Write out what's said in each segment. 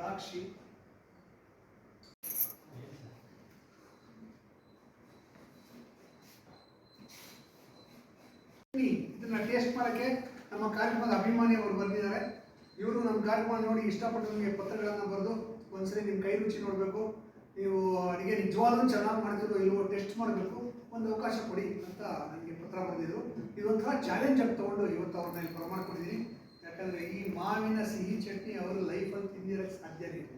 ಸಾಕ್ಷಿ. ಇದನ್ನ ಟೇಸ್ಟ್ ಮಾಡಕ್ಕೆ ನಮ್ಮ ಕಾರ್ಯಕ್ರಮದ ಅಭಿಮಾನಿ ಅವರು ಬಂದಿದ್ದಾರೆ. ಇವರು ನಮ್ಮ ಕಾರ್ಯಕ್ರಮ ನೋಡಿ ಇಷ್ಟಪಟ್ಟು ನಿಮಗೆ ಪತ್ರಗಳನ್ನು ಬರೆದು ಒಂದ್ಸರಿ ನಿಮ್ಮ ಕೈ ರುಚಿ ನೋಡಬೇಕು. ನೀವು ಅಡುಗೆ ನಿಜವಾಗ್ಲೂ ಚೆನ್ನಾಗಿ ಮಾಡಿದ್ರು ಇಲ್ವೋ ಟೆಸ್ಟ್ ಮಾಡಬೇಕು. ಒಂದು ಅವಕಾಶ ಕೊಡಿ ಅಂತ ನನಗೆ ಪತ್ರ ಬರೆದಿದ್ರು. ಇದೊಂಥರ ಚಾಲೆಂಜ್ ಆಗಿ ತೊಗೊಂಡು ಇವತ್ತು ಅವ್ರನ್ನ ಇಲ್ಲಿ ಬರಮಾಡ್ಕೊಂಡಿದ್ದೀನಿ ಯಾಕಂದರೆ ಈ ಮಾವಿನ ಸಿಹಿ ಚಟ್ನಿ ಅವರು ಲೈಫಲ್ಲಿ ತಿಂದಿರೋಕ್ಕೆ ಸಾಧ್ಯ ಇಲ್ಲ.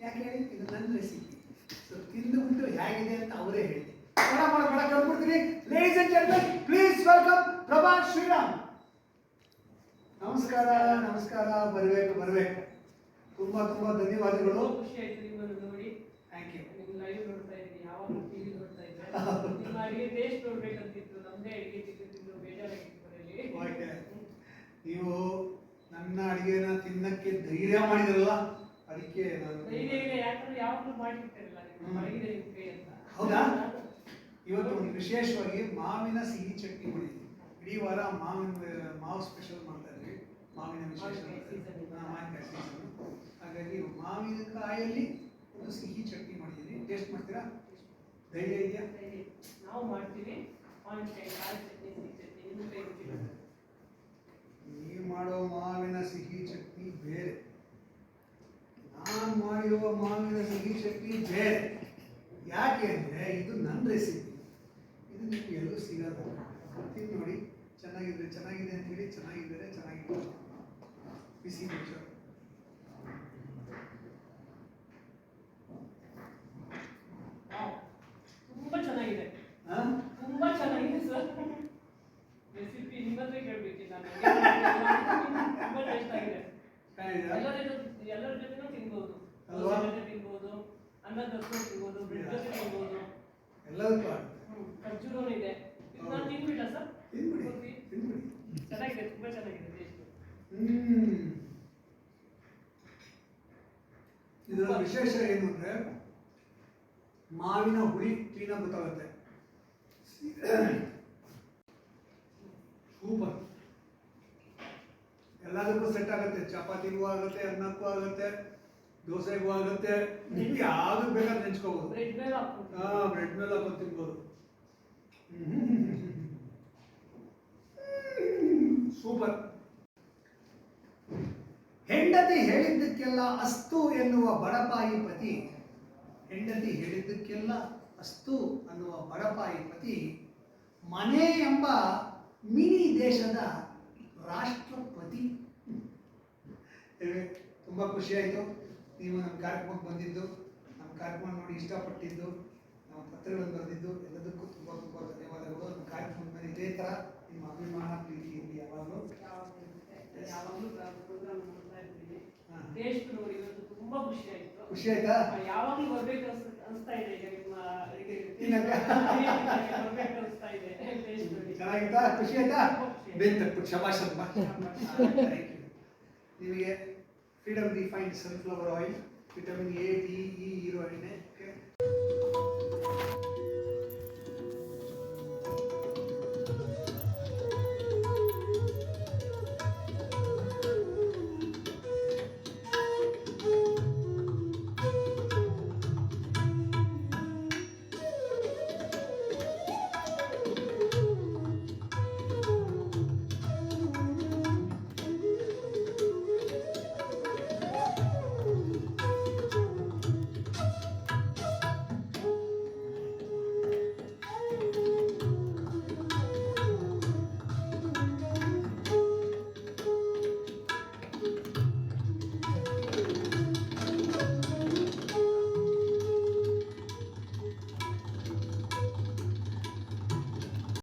ಯಾಕೆ ಹೇಳಿ? ಇದು ನನ್ನ ರೆಸಿಪಿ ಸೊ ತಿಂದುಬಿಟ್ಟು ಹೇಗಿದೆ ಅಂತ ಅವರೇ ಹೇಳಿ. ಬಡ ಬಡ ಬೇಡ ಕರ್ಬಿಡ್ತೀನಿ ladies and gentlemen please welcome Prabha Sriram ನಮಸ್ಕಾರ ನಮಸ್ಕಾರ ಬರಬೇಕು ಬರಬೇಕು. ತುಂಬಾ ತುಂಬಾ ಧನ್ಯವಾದಗಳು. ಖುಷಿ ಆಯ್ತು ನಿಮ್ಮನ್ನು ನೋಡಿ. ಥ್ಯಾಂಕ್ ಯು ನಿಮ್ ಲೈವ್ ನೋಡ್ತಾ ಇದ್ದೀನಿ. ಯಾವಾಗ ಟಿವಿ ನೋಡ್ತಾ ಇದ್ದೀನಿ. ನಿಮ್ಮ ಅಡಿಗೆ ಟೇಸ್ಟ್ ನೋಡ್ಬೇಕಂತಿತ್ತು ನಮ್ದೇ ಅಡಿಗೆ ತಿಂದು ತಿಂದು ಬೇಜಾರಾಗಿತ್ತು ಮನೇಲಿ ಓಕೆ ನೀವು ನನ್ನ ಅಡಿಗೆನ ತಿನ್ನಕ್ಕೆ ಧೈರ್ಯ ಮಾಡಿದ್ರಲ್ಲ ಅದಕ್ಕೆ ನಾನು ಧೈರ್ಯ ಇದೆ ಯಾಕಂದ್ರೆ ಯಾವಾಗಲೂ ಮಾಡಿರ್ತಾರಲ್ಲ ಹ್ಮ್. ನಿಮ್ಮ ಅಡಿಗೆ ಧೈರ್ಯ ಮಾಡಿದ್ರಲ್ಲ ಅದಕ್ಕೆ ಹೌದಾ? ಇವತ್ತು ಒಂದು ವಿಶೇಷವಾಗಿ ಮಾವಿನ ಸಿಹಿ ಚಟ್ನಿ ಮಾಡಿದ್ವಿ. ಇಡೀ ವಾರ ಮಾವಿನ ಮಾವು ಸ್ಪೆಷಲ್ ಮಾಡ್ತಾ ಇದ್ವಿ. ಮಾವಿನ ವಿಶೇಷ ಮಾವಿನಕಾಯಿ ಸೀಸನ್ ಹಾಗಾಗಿ ಮಾವಿನಕಾಯಲ್ಲಿ ಒಂದು ಸಿಹಿ ಚಟ್ನಿ ಮಾಡಿದ್ದೀನಿ. ಟೇಸ್ಟ್ ಮಾಡ್ತೀರಾ? ಧೈರ್ಯ ಇದೆಯಾ? ನಾವು ಮಾಡ್ತೀವಿ ಮಾವಿನಕಾಯಿ ಕಾಯಿ ಚಟ್ನಿ ಸಿಹಿ ಚಟ್ನಿ ನಿಮ್ಮ ಕೈ ರುಚಿ ಬರ್ತದೆ. ನೀವು ಮಾಡೋ ಮಾವಿನ ಸಿಹಿ ಚಟ್ನಿ ಬೇರೆ ನಾನು ಮಾವಿನ ಸಿಹಿ ಚಟ್ನಿ ಬೇರೆ ಯಾಕೆ ಅಂದರೆ ಇದು ನನ್ನ ರೆಸಿಪಿ ಇದು ನಿಮಗೆ ಎಲ್ಲೂ ಸಿಗಲ್ಲ. ತಿಂದು ನೋಡಿ. ಚೆನ್ನಾಗಿದ್ರೆ ಚೆನ್ನಾಗಿದೆ ಅಂತ ಹೇಳಿ ಚೆನ್ನಾಗಿದ್ದರೆ ಚೆನ್ನಾಗಿದೆ ಬಿಸಿ ಮಿಕ್ಸರ್. ತುಂಬಾ ಚೆನ್ನಾಗಿದೆ. ತುಂಬಾ ಚೆನ್ನಾಗಿದೆ ಸರ್ ರೆಸಿಪಿ ನಿಮ್ಮ ಹತ್ರ ಕೇಳ್ಬೇಕು ನಾನು. ತುಂಬಾ ಟೇಸ್ಟ್ ಆಗಿದೆ. ಚೆನ್ನಾಗಿದೆಯಾ? ಎಲ್ಲರ ಜೊತೆ ಎಲ್ಲರ ಜೊತೆನೂ ತಿನ್ಬೋದು ಅಲ್ವಾ? ದೋಸೆ ಜೊತೆ ತಿನ್ಬೋದು ಅನ್ನದ ದೋಸೆ ತಿನ್ಬೋದು ಬ್ರೆಡ್ ಜೊತೆ ತಿನ್ಬೋದು. ಎಲ್ಲದಕ್ಕೂ ಆಗುತ್ತೆ. ಇದೆ. ನಾನು ತಿನ್ಬಿಟ್ಟ ಸರ್? ತಿನ್ಬಿಡಿ ತಿನ್ಬಿಡಿ. ಚೆನ್ನಾಗಿದೆ ತುಂಬಾ ಚೆನ್ನಾಗಿದೆ ಟೇಸ್ಟ್. ಇದರ ವಿಶೇಷ ಏನು ಅಂದ್ರೆ ಮಾವಿನ ಹುಳಿ ಕ್ಲೀನಾಗಿ ಗೊತ್ತಾಗುತ್ತೆ. ಸೂಪರ್. ಎಲ್ಲದಕ್ಕೂ ಸೆಟ್ ಆಗುತ್ತೆ. ಚಪಾತಿಗೂ ಆಗುತ್ತೆ ಅನ್ನಕ್ಕೂ ಆಗುತ್ತೆ. ದೋಸೆಗೂ ಆಗುತ್ತೆ ನಿಮ್ಗೆ ಯಾವ್ದು ಬೇಕಾದ್ರೆ ನೆಂಚ್ಕೋಬಹುದು ಹಾ ಬ್ರೆಡ್ ಮೇಲೆ ಹಾಕೊಂಡು ತಿನ್ಬೋದು. ಸೂಪರ್. ಹೆಂಡತಿ ಹೇಳಿದ್ದಕ್ಕೆಲ್ಲ ಅಸ್ತು ಎನ್ನುವ ಬಡಪಾಯಿ ಪತಿ ಹೆಂಡತಿ ಹೇಳಿದ್ದಕ್ಕೆಲ್ಲ ಅಸ್ತು ಅನ್ನುವ ಬಡಪಾಯಿ ಪತಿ ಮನೆ ಎಂಬ ಮಿನಿ ದೇಶದ ರಾಷ್ಟ್ರಪತಿ. ತುಂಬ ತುಂಬಾ ಖುಷಿ ಆಯಿತು. ನೀವು ನಮ್ಮ ಕಾರ್ಯಕ್ರಮಕ್ಕೆ ಬಂದಿದ್ದು ನಮ್ಮ ಕಾರ್ಯಕ್ರಮ ನೋಡಿ ಇಷ್ಟಪಟ್ಟಿದ್ದು ನಮ್ಮ ಪತ್ರಗಳನ್ನು ಬರೆದಿದ್ದು ಎಲ್ಲದಕ್ಕೂ ತುಂಬ ತುಂಬ ಧನ್ಯವಾದಗಳು. ನಮ್ಮ ಕಾರ್ಯಕ್ರಮದ ಮೇಲೆ ಇದೇ ಥರ ನಿಮ್ಮ ಅಭಿಮಾನ ಪ್ರೀತಿ ಇರಲಿ ಯಾವಾಗಲೂ. ಯಾವಾಗ್ಲೂ ಪ್ರೋಗ್ರಾಮ್ ನೋಡ್ತಾ ಇರ್ತೀನಿ. ಟೇಸ್ಟ್ ಇವತ್ತು ತುಂಬಾ ಖುಷಿ ಆಯ್ತು. ಖುಷಿ ಆಯ್ತಾ? ಯಾವಾಗ್ಲೂ ಬರ್ಬೇಕು ಅನ್ಸ್- ಅನ್ಸ್ತಾ ಇದೆ ಈಗ ನಿಮ್ಮ? ಬರ್ಬೇಕು ಅನ್ಸ್ತಾ ಇದೆ ಚೆನ್ನಾಗಿತ್ತಾ? ಖುಷಿ ಆಯ್ತಾ? ತಕ್ಬಿಟ್ಟು ಶಬಾಷ್ ಅಮ್ಮ ನಿಮಗೆ Freedom refined sunflower oil vitamin A D E ಇರೋ ಎಣ್ಣೆ